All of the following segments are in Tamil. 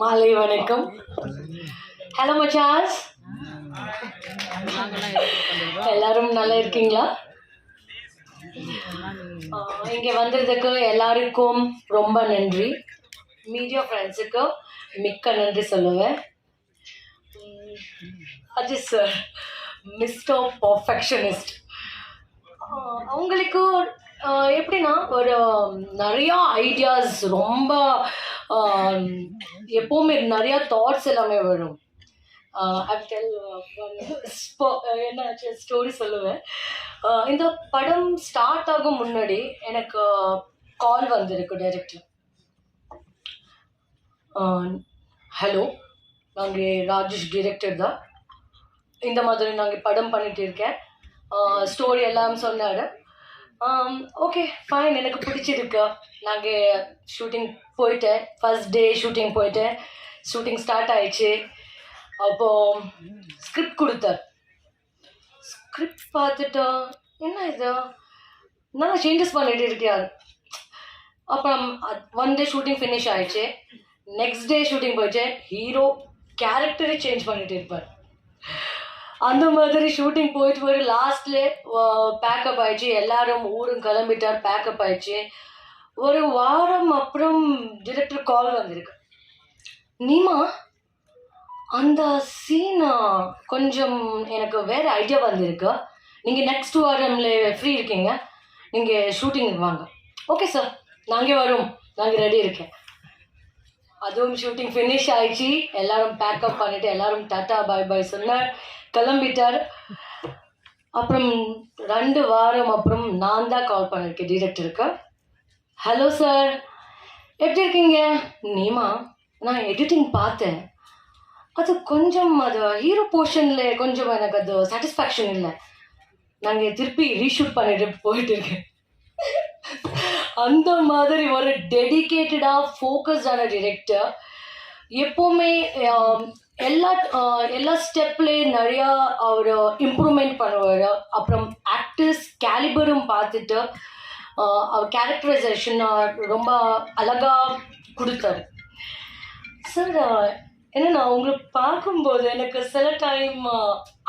மாலை வணக்கம் ஹலோ மச்சாஸ் எல்லாரும் நல்லா இருக்கீங்களா? இங்கே வந்ததுக்கு எல்லாருக்கும் ரொம்ப நன்றி. மீடியா ஃப்ரெண்ட்ஸுக்கு மிக்க நன்றி சொல்லுவேன். அஜித் சார் மிஸ்டர் பர்ஃபெக்ஷனிஸ்ட் அவங்களுக்கு எப்படின்னா ஒரு நிறையா ஐடியாஸ் ரொம்ப எப்போவுமே நிறையா தாட்ஸ் எல்லாமே வரும். ஐ என்ன ஸ்டோரி சொல்லுவேன். இந்த படம் ஸ்டார்ட் ஆகும் முன்னாடி எனக்கு கால் வந்திருக்கு டைரக்டர் ஹலோ நாங்கள் ராஜேஷ் டிரெக்டர் தான். இந்த மாதிரி நாங்கள் படம் பண்ணிட்டு இருக்கேன். ஸ்டோரி எல்லாம் சொன்னார். Um, ஓகே ஃபைன் எனக்கு பிடிச்சிருக்கு. நாங்கள் ஷூட்டிங் போயிட்டேன். ஃபர்ஸ்ட் டே ஷூட்டிங் போயிட்டேன். ஷூட்டிங் ஸ்டார்ட் ஆயிடுச்சு. அப்போது ஸ்கிரிப்ட் கொடுத்தார் ஸ்கிரிப்ட் பார்த்துட்டு என்ன இது? நல்லா சேஞ்சஸ் பண்ணிட்டு இருக்கியார் அப்புறம் ஒன் டே ஷூட்டிங் ஃபினிஷ் ஆயிடுச்சு. நெக்ஸ்ட் டே ஷூட்டிங் போயிடுச்சு. ஹீரோ கேரக்டரே சேஞ்ச் பண்ணிட்டு இருப்பார் அந்த மாதிரி ஷூட்டிங் போயிட்டு போய் லாஸ்ட்ல பேக்கப் ஆயிடுச்சு. எல்லாரும் ஊரும் கிளம்பிட்டார் பேக்கப் ஆயிடுச்சு. ஒரு வாரம் அப்புறம் டிரெக்டர் கால் வந்திருக்கு. நீமா அந்த சீன் கொஞ்சம் எனக்கு வேற ஐடியா வந்திருக்கு. நீங்கள் நெக்ஸ்ட் வாரம்ல ஃப்ரீ இருக்கீங்க. நீங்கள் ஷூட்டிங் வாங்க. ஓகே சார் நாங்கள் வரோம். நாங்கள் ரெடி இருக்கேன். அதுவும் ஷூட்டிங் ஃபினிஷ் ஆயிடுச்சு. எல்லாரும் பேக்கப் பண்ணிட்டு எல்லாரும் டாட்டா பை பாய் சொன்னார். கிளம்பிட்டார். அப்புறம் ரெண்டு வாரம் அப்புறம் நான் தான் கால் பண்ணியிருக்கேன் டிரெக்டருக்கு ஹலோ சார் எப்படி இருக்கீங்க? நீமா நான் எடிட்டிங் பார்த்தேன். அது கொஞ்சம் அது ஹீரோ போர்ஷனில் கொஞ்சம் எனக்கு அது சாட்டிஸ்ஃபேக்ஷன் இல்லை. நாங்கள் திருப்பி ரீஷூட் பண்ணிட்டு போயிட்டு இருக்கேன். அந்த மாதிரி ஒரு டெடிகேட்டடாக ஃபோக்கஸ்டான டிரெக்டர் எப்போவுமே எல்லா எல்லா ஸ்டெப்லேயும் நிறையா அவர் இம்ப்ரூவ்மெண்ட் பண்ணுவார். அப்புறம் ஆக்டர்ஸ் கேலிபரும் பார்த்துட்டு அவர் கேரக்டரைசேஷன் ரொம்ப அழகாக கொடுத்தாரு. சார் என்னன்னா உங்களுக்கு பார்க்கும்போது எனக்கு சில டைம்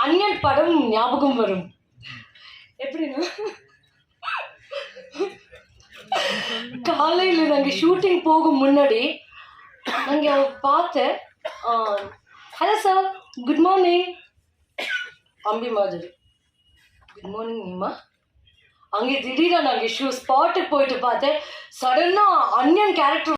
அன்யன் படம் ஞாபகம் வரும். எப்படின்னா காலையில் நாங்கள் ஷூட்டிங் போகும் முன்னாடி நாங்கள் பார்த்தேன் ஹலோ சார் குட் மார்னிங் அம்பி மாதிரி. குட் மார்னிங் நீமா. அங்கே திடீர்னு நாங்கள் ஷூ ஸ்பாட்டுக்கு போயிட்டு பார்த்தேன். சடனாக அன்யன் கேரக்டர்